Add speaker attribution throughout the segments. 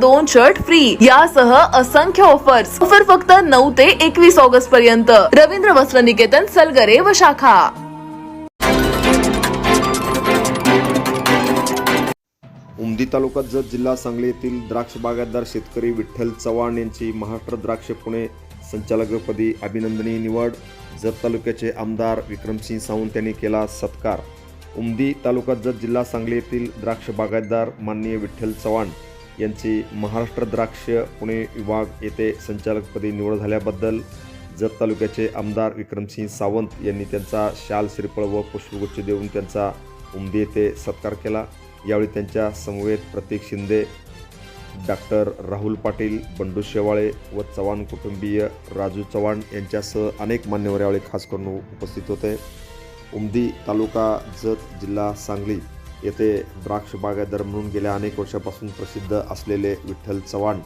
Speaker 1: दोन shirt free यासह असंख्य ऑफर्स ऑफर फक्त नऊ ते एकवीस ऑगस्ट पर्यंत. रवींद्र वस्त्र निकेतन सलगरे व शाखा.
Speaker 2: उमदी तालुक्यात जत जिल्हा सांगली येथील द्राक्ष बागायतदार शेतकरी विठ्ठल चव्हाण यांची महाराष्ट्र द्राक्ष पुणे संचालकपदी अभिनंदनीय निवड. जत तालुक्याचे आमदार विक्रमसिंह सावंत यांनी केला सत्कार. उमदी तालुका जत जिल्हा सांगली येथील द्राक्ष बागायतदार माननीय विठ्ठल चव्हाण यांची महाराष्ट्र द्राक्ष पुणे विभाग येथे संचालकपदी निवड झाल्याबद्दल जत तालुक्याचे आमदार विक्रमसिंह सावंत यांनी त्यांचा शाल श्रीफळ व पुष्पगुच्छ देऊन त्यांचा उमदी येथे सत्कार केला. यावेळी त्यांच्या समवेत प्रतीक शिंदे डॉक्टर राहुल पाटील बंडू शेवाळे व चव्हाण कुटुंबीय राजू चव्हाण यांच्यासह अनेक मान्यवर यावेळी खास करून उपस्थित होते. उमदी तालुका जत जिल्हा सांगली येथे द्राक्ष बागायतदार म्हणून गेल्या अनेक वर्षापासून प्रसिद्ध असलेले विठ्ठल चव्हाण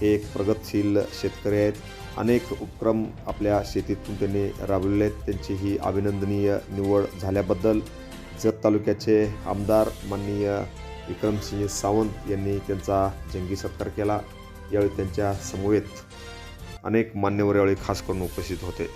Speaker 2: हे एक प्रगतशील शेतकरी आहेत. अनेक उपक्रम आपल्या शेतीतून त्यांनी राबविले आहेत. त्यांची ही अभिनंदनीय निवड झाल्याबद्दल जत तालुक्याचे आमदार माननीय विक्रमसिंह सावंत यांनी त्यांचा जंगी सत्कार केला. यावेळी त्यांच्या समवेत अनेक मान्यवर यावेळी खास करून उपस्थित होते.